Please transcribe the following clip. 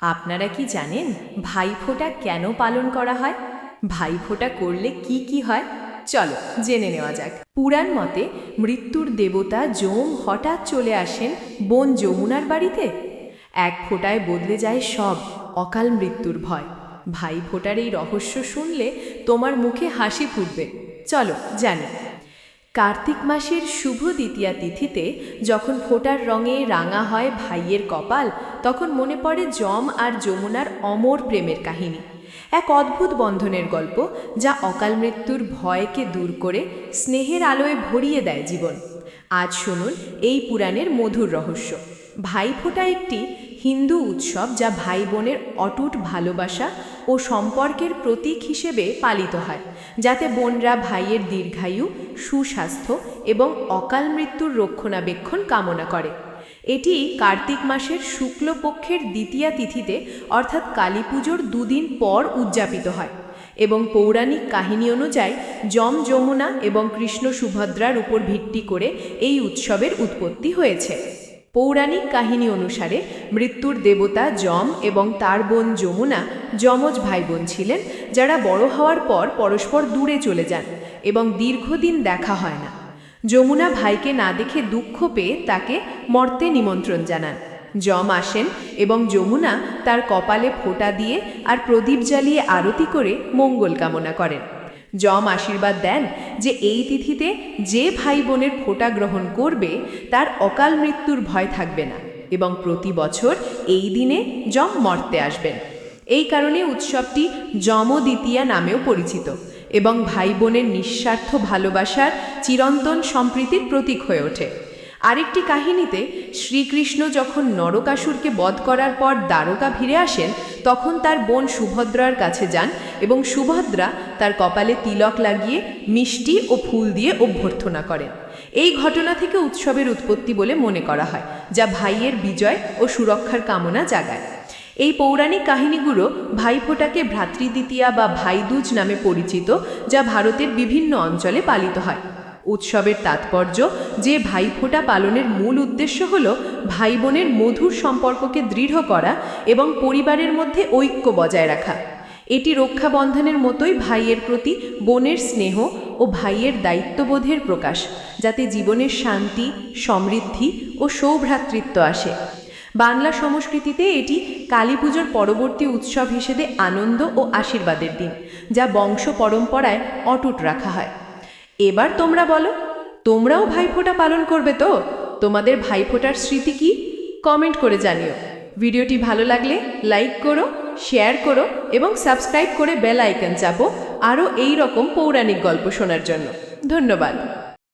আপনারা কি জানেন ভাইফোঁটা কেন পালন করা হয়? ভাইফোঁটা করলে কি কি হয়? চলো, জেনে নেওয়া যাক। পুরাণ মতে মৃত্যুর দেবতা যম হঠাৎ চলে আসেন বোন যমুনার বাড়িতে। এক ফোঁটায় বদলে যায় সব অকাল মৃত্যুর ভয়। ভাই ফোঁটার এই রহস্য শুনলে তোমার মুখে হাসি ফুটবে। চলো, জানি। কার্তিক মাসের শুভ দ্বিতীয়া তিথিতে যখন ফোঁটার রঙে রাঙা হয় ভাইয়ের কপাল, তখন মনে পড়ে যম আর যমুনার অমর প্রেমের কাহিনী। এক অদ্ভুত বন্ধনের গল্প যা অকাল মৃত্যুর ভয়কে দূর করে স্নেহের আলোয় ভরিয়ে দেয় জীবন। আজ শুনুন এই পুরাণের মধুর রহস্য। ভাইফোঁটা একটি হিন্দু উৎসব যা ভাই বোনের অটুট ভালোবাসা ও সম্পর্কের প্রতীক হিসেবে পালিত হয়, যাতে বোনরা ভাইয়ের দীর্ঘায়ু, সুস্বাস্থ্য এবং অকাল মৃত্যুর রক্ষণাবেক্ষণ কামনা করে। এটি কার্তিক মাসের শুক্লপক্ষের দ্বিতীয়া তিথিতে, অর্থাৎ কালী পুজোর দুদিন পর উদযাপিত হয় এবং পৌরাণিক কাহিনী অনুযায়ী যম যমুনা এবং কৃষ্ণ সুভদ্রার উপর ভিত্তি করে এই উৎসবের উৎপত্তি হয়েছে। পৌরাণিক কাহিনী অনুসারে মৃত্যুর দেবতা যম এবং তার বোন যমুনা যমজ ভাই বোন ছিলেন, যারা বড় হওয়ার পর পরস্পর দূরে চলে যান এবং দীর্ঘদিন দেখা হয় না। যমুনা ভাইকে না দেখে দুঃখ পেয়ে তাকে মর্তে নিমন্ত্রণ জানান। যম আসেন এবং যমুনা তার কপালে ফোঁটা দিয়ে আর প্রদীপ জ্বালিয়ে আরতি করে মঙ্গল কামনা করেন। যম আশীর্বাদ দেন যে এই তিথিতে যে ভাই বোনের ফোটা গ্রহণ করবে, তার অকাল মৃত্যুর ভয় থাকবে না এবং প্রতি বছর এই দিনে যম মর্তে আসবেন। এই কারণে উৎসবটি যম দ্বিতীয়া নামেও পরিচিত এবং ভাই বোনের নিঃস্বার্থ ভালোবাসার চিরন্তন সম্প্রীতির প্রতীক হয়ে ওঠে। আরেকটি কাহিনীতে শ্রীকৃষ্ণ যখন নরকাসুরকে বধ করার পর দ্বারকা ফিরে আসেন, তখন তার বোন সুভদ্রার কাছে যান এবং সুভদ্রা তার কপালে তিলক লাগিয়ে মিষ্টি ও ফুল দিয়ে অভ্যর্থনা করেন। এই ঘটনা থেকে উৎসবের উৎপত্তি বলে মনে করা হয়, যা ভাইয়ের বিজয় ও সুরক্ষার কামনা জাগায়। এই পৌরাণিক কাহিনীগুলো ভাইফোঁটাকে ভ্রাতৃদ্বিতীয়া বা ভাইদুজ নামে পরিচিত, যা ভারতের বিভিন্ন অঞ্চলে পালিত হয়। উৎসবের তাৎপর্য যে ভাইফোঁটা পালনের মূল উদ্দেশ্য হল ভাই বোনের মধুর সম্পর্ককে দৃঢ় করা এবং পরিবারের মধ্যে ঐক্য বজায় রাখা। এটি রক্ষাবন্ধনের মতোই ভাইয়ের প্রতি বোনের স্নেহ ও ভাইয়ের দায়িত্ববোধের প্রকাশ, যাতে জীবনের শান্তি, সমৃদ্ধি ও সৌভ্রাতৃত্ব আসে। বাংলা সংস্কৃতিতে এটি কালী পুজোর পরবর্তী উৎসব হিসেবে আনন্দ ও আশীর্বাদের দিন, যা বংশ পরম্পরায় অটুট রাখা হয়। এবার তোমরা বলো, তোমরাও ভাইফোঁটা পালন করবে তো? তোমাদের ভাইফোঁটার স্মৃতি কি? কমেন্ট করে জানিও। ভিডিওটি ভালো লাগলে লাইক করো, শেয়ার করো এবং সাবস্ক্রাইব করে বেল আইকন চাপো আরও এই রকম পৌরাণিক গল্প শোনার জন্য। ধন্যবাদ।